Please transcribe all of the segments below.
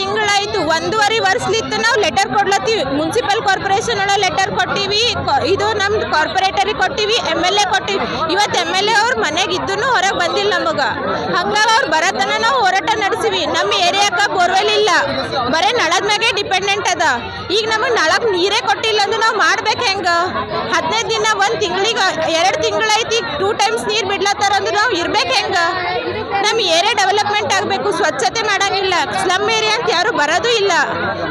ತಿಂಗಳಾಯ್ತು, ಒಂದೂವರೆ ವರ್ಷಲಿತ್ತು ನಾವು ಲೆಟರ್ ಕೊಡ್ಲತ್ತೀವಿ. ಮುನ್ಸಿಪಲ್ ಕಾರ್ಪೊರೇಷನ್ ಒಳಗೆ ಲೆಟರ್ ಕೊಟ್ಟಿವಿ ಇದು ನಮ್ದು ಕಾರ್ಪೊರೇಟರಿಗೆ ಕೊಟ್ಟಿವಿ ಎಂ ಎಲ್ ಎ ಕೊಟ್ಟಿವಿ. ಇವತ್ತು ಎಂ ಎಲ್ ಎ ಅವ್ರ ಮನೆಗೆ ಇದ್ದೂ ಹೊರಗೆ ಬಂದಿಲ್ಲ ನಮಗೆ. ಹಂಗಾಗಿ ಅವ್ರು ಬರತನ ನಾವು ಹೋರಾಟ ನಡೆಸಿವಿ. ನಮ್ಮ ಏರಿಯಾಕ ಬೋರ್ವೆಲ್ ಇಲ್ಲ. ಬರೀ ನಳದ ಮ್ಯಾಗೆ ಡಿಪೆಂಡೆಂಟ್ ಅದ. ಈಗ ನಮಗೆ ನಳಕ್ಕೆ ನೀರೇ ಕೊಟ್ಟಿಲ್ಲ ಅಂದ್ರೆ ನಾವು ಮಾಡ್ಬೇಕು ಹೆಂಗೆ? ಹದಿನೈದು ದಿನ ಒಂದು ತಿಂಗಳಿಗೆ ಎರಡು ತಿಂಗಳೈತಿ ಟೂ ಟೈಮ್ಸ್ ನೀರು ಬಿಡ್ಲತ್ತಾರ ಅಂದ್ರೆ ನಾವು ಇರ್ಬೇಕು ಹೆಂಗೆ? ನಮ್ಮ ಏರಿಯಾ ಡೆವಲಪ್ಮೆಂಟ್ ಆಗಬೇಕು ಸ್ವಚ್ಛತೆ ಮಾಡಂಗಿಲ್ಲ. ಸ್ಲಮ್ ಏರಿಯಾ ಅಂತ ಯಾರು ಬರೋದು ಇಲ್ಲ.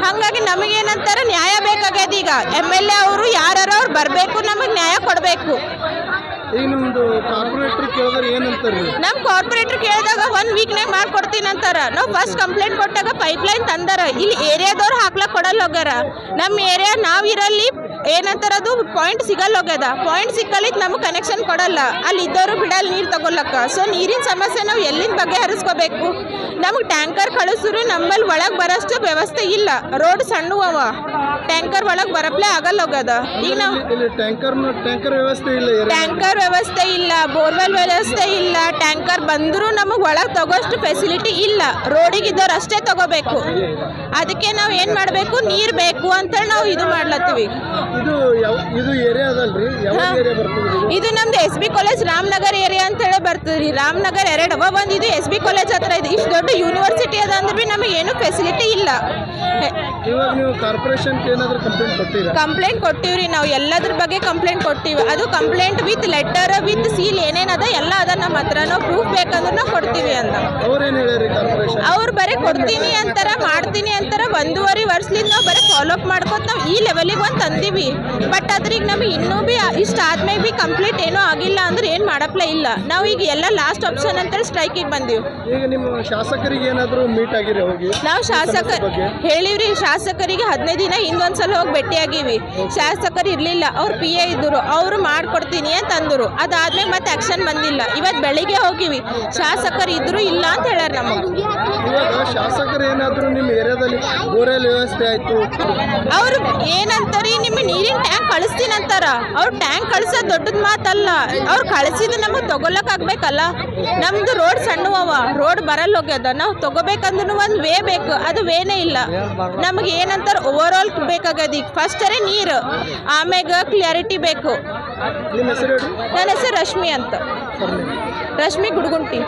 ಹಾಗಾಗಿ ನಮಗೇನಂತಾರೆ ನ್ಯಾಯ ಬೇಕಾಗ್ಯದ ಈಗ. ಎಂ ಎಲ್ ಎ ಅವರು ಯಾರು ಅವ್ರು ಬರಬೇಕು ನಮಗೆ ನ್ಯಾಯ ಕೊಡಬೇಕು. ನಮ್ಮ ಕಾರ್ಪೊರೇಟರ್ ಕೇಳಿದಾಗ ಒನ್ ವೀಕ್ನಾಗ ಮಾಡ್ಕೊಡ್ತೀನಿ ಅಂತಾರ ನಾವು ಫಸ್ಟ್ ಕಂಪ್ಲೇಂಟ್ ಕೊಟ್ಟಾಗ ಪೈಪ್ ಲೈನ್ ತಂದಾರ. ಇಲ್ಲಿ ಏರಿಯಾದವ್ರು ಹಾಕ್ಲಕ್ ಕೊಡಲ್ಲ ಹೋಗ್ಯಾರ. ನಮ್ಮ ಏರಿಯಾ ನಾವು ಇರಲ್ಲಿ ಏನಂತಾರದು ಪಾಯಿಂಟ್ ಸಿಗಲ್ಲ ಹೋಗ್ಯದ. ಪಾಯಿಂಟ್ ಸಿಕ್ಕಲಿಕ್ಕೆ ನಮಗೆ ಕನೆಕ್ಷನ್ ಕೊಡಲ್ಲ. ಅಲ್ಲಿ ಇದ್ದವರು ಬಿಡಲ್ಲ ನೀರು ತಗೊಳಕ್ಕ. ಸೊ ನೀರಿನ ಸಮಸ್ಯೆ ನಾವು ಎಲ್ಲಿನ ಬಗ್ಗೆ ಹರಿಸ್ಕೋಬೇಕು ನಮಗೆ ಟ್ಯಾಂಕರ್ ಕಳಿಸಿದ್ರು ನಮ್ಮಲ್ಲಿ ಒಳಗೆ ಬರೋಷ್ಟು ವ್ಯವಸ್ಥೆ ಇಲ್ಲ. ರೋಡ್ ಸಣ್ಣ ಅವ. ಟ್ಯಾಂಕರ್ ಒಳಗೆ ಬರಪ್ಲೆ ಆಗಲ್ಲ ಹೋಗ್ಯದ. ಈಗ ನಾವು ಟ್ಯಾಂಕರ್ ಟ್ಯಾಂಕರ್ ವ್ಯವಸ್ಥೆ ಇಲ್ಲ ಟ್ಯಾಂಕರ್ ವ್ಯವಸ್ಥೆ ಇಲ್ಲ. ಬೋರ್ವೆಲ್ ವ್ಯವಸ್ಥೆ ಇಲ್ಲ. ಟ್ಯಾಂಕರ್ ಬಂದರೂ ನಮಗೆ ಒಳಗೆ ತಗೋಷ್ಟು ಫೆಸಿಲಿಟಿ ಇಲ್ಲ. ರೋಡಿಗೆ ಇದ್ದವ್ರು ಅಷ್ಟೇ ತಗೋಬೇಕು. ಅದಕ್ಕೆ ನಾವು ಏನು ಮಾಡಬೇಕು? ನೀರು ಬೇಕು ಅಂತ ನಾವು ಇದು ಮಾಡ್ಲತ್ತೀವಿ. ಇದು ಯಾವ ಇದು ಏರಿಯಾದಲ್ರಿ ಯಾವ ಹಾ. ಏರಿಯಾ ಬರ್ತದೆ ಇದು? ಇದು ನಮ್ದು S B college Ramanagar area ಅಂತ ಹೇಳಿ ರೀ ರಾಮನಗರ್ ಎರಡು ಅವ ಒಂದು ಇದು ಎಸ್ ಬಿ ಕಾಲೇಜ್ ಹತ್ರ ಇದೆ. ಇಷ್ಟು ದೊಡ್ಡ ಯೂನಿವರ್ಸಿಟಿ ಅದ ಅಂದ್ರೆ ಬಿ ನಮಗೆ ಏನು ಫೆಸಿಲಿಟಿ ಇಲ್ಲ. ಇವಾಗ ನೀವು ಕಾರ್ಪೊರೇಷನ್ಗೆ ಏನಾದರೂ ಕಂಪ್ಲೇಂಟ್ ಕೊಟ್ಟಿರಾ ಕಂಪ್ಲೇಂಟ್ ಕೊಟ್ಟಿವ್ರಿ. ನಾವು ಎಲ್ಲದ್ರ ಬಗ್ಗೆ ಕಂಪ್ಲೇಂಟ್ ಕೊಟ್ಟಿವಿ. ಅದು complaint with letter with seal ಏನೇನದ ಎಲ್ಲ ಅದ ನಮ್ಮ ಹತ್ರ ನಾವು ಪ್ರೂಫ್ ಬೇಕಂದ್ರೆ ನಾವು ಕೊಡ್ತೀವಿ ಅಂತ. ಅವ್ರೇನು ಹೇಳ್ಯಾರಿ ಕಾರ್ಪೊರೇಷನ್ ಅವ್ರು ಬರೀ ಕೊಡ್ತೀನಿ ಅಂತಾರ ಮಾಡ್ತೀನಿ ಅಂತಾರ ಒಂದೂವರೆ ವರ್ಷಲಿಂದ ನಾವು ಬರೀ ಫಾಲೋ ಅಪ್ ಮಾಡ್ಕೊತ ನಾವು ಈ ಲೆವೆಲಿಗೆ ಒಂದು ತಂದೀವಿ. ಬಟ್ ಅದ್ರಿಗೆ ನಮಗೆ ಇನ್ನೂ ಭೀ ಇಷ್ಟ ಆದ್ಮೇಲೆ ಭೀ ಕಂಪ್ಲೀಟ್ ಏನೂ ಆಗಿಲ್ಲ ಅಂದ್ರೆ ಏನು ಮಾಡಪ್ಲೇ ಇಲ್ಲ. ನಾವು ಈಗ ಎಲ್ಲ ಲಾಸ್ಟ್ ಆಪ್ಷನ್ ಅಂತ ಸ್ಟ್ರೈಕಿಗೆ ಬಂದೀವಿ. ಈಗ ನಿಮ್ಮ ಶಾಸಕರಿಗೆ ಏನಾದರೂ ಮೀಟ್ ಆಗಿರಿ ಹೋಗಿ? ನಾವು ಶಾಸಕ? ಹೇಳಿವ್ರಿ ಶಾಸಕರಿಗೆ ಹದಿನೈದು ದಿನ ಹಿಂದೊಂದ್ಸಲ ಹೋಗಿ ಭೇಟಿಯಾಗಿವಿ. ಶಾಸಕರು ಇರಲಿಲ್ಲ ಅವ್ರು ಪಿ ಎ ಇದ್ದರು ಅವರು ಮಾಡ್ಕೊಡ್ತೀನಿ ಅಂತ ಅಂದರು ಅದಾದ್ಮೇಲೆ ಮತ್ತೆ ಆಕ್ಷನ್ ಬಂದಿಲ್ಲ. ಇವತ್ತು ಬೆಳಿಗ್ಗೆ ಹೋಗಿವಿ. ಶಾಸಕರು ಇದ್ರು ಇಲ್ಲ ಅಂತ ಹೇಳ್ಯಾರ ನಮಗೆ. ಇವಾಗ ಶಾಸಕರು ಏನಾದರೂ ನಿಮ್ಮ ಏರಿಯಾದಲ್ಲಿ ಬೋರೆಲ್ ವ್ಯವಸ್ಥೆ ಆಯಿತು? ಅವ್ರು ಏನಂತಾರಿ ನಿಮ್ಮ ನೀರಿನ ಟ್ಯಾಂಕ್ ಕಳಿಸ್ತೀನಿ ಅಂತಾರ. ಅವ್ರು ಟ್ಯಾಂಕ್ ಕಳ್ಸೋದು ದೊಡ್ಡದ ಮಾತಲ್ಲ. ಅವ್ರು ಕಳಿಸಿದ ನಮಗೆ ತಗೊಳಕ್ ಆಗ್ಬೇಕಲ್ಲ. ನಮ್ದು ರೋಡ್ ಸಣ್ಣವ ರೋಡ್ ಬರಲ್ಲ ಹೋಗ್ಯದ. ನಾವು ತಗೋಬೇಕಂದ್ರೂ ಒಂದು ವೇ ಬೇಕು. ಅದು ವೇನೇ ಇಲ್ಲ. ನಮಗೆ ಏನಂತಾರ ಓವರ್ ಆಲ್ ಬೇಕಾಗ್ಯದ ಈಗ. ಫಸ್ಟರೇ ನೀರು. ಆಮ್ಯಾಗ ಕ್ಲಾರಿಟಿ ಬೇಕು. ನನ್ನ ಹೆಸರು ರಶ್ಮಿ ಅಂತ. ರಶ್ಮಿ ಗುಡುಗುಂಟಿ.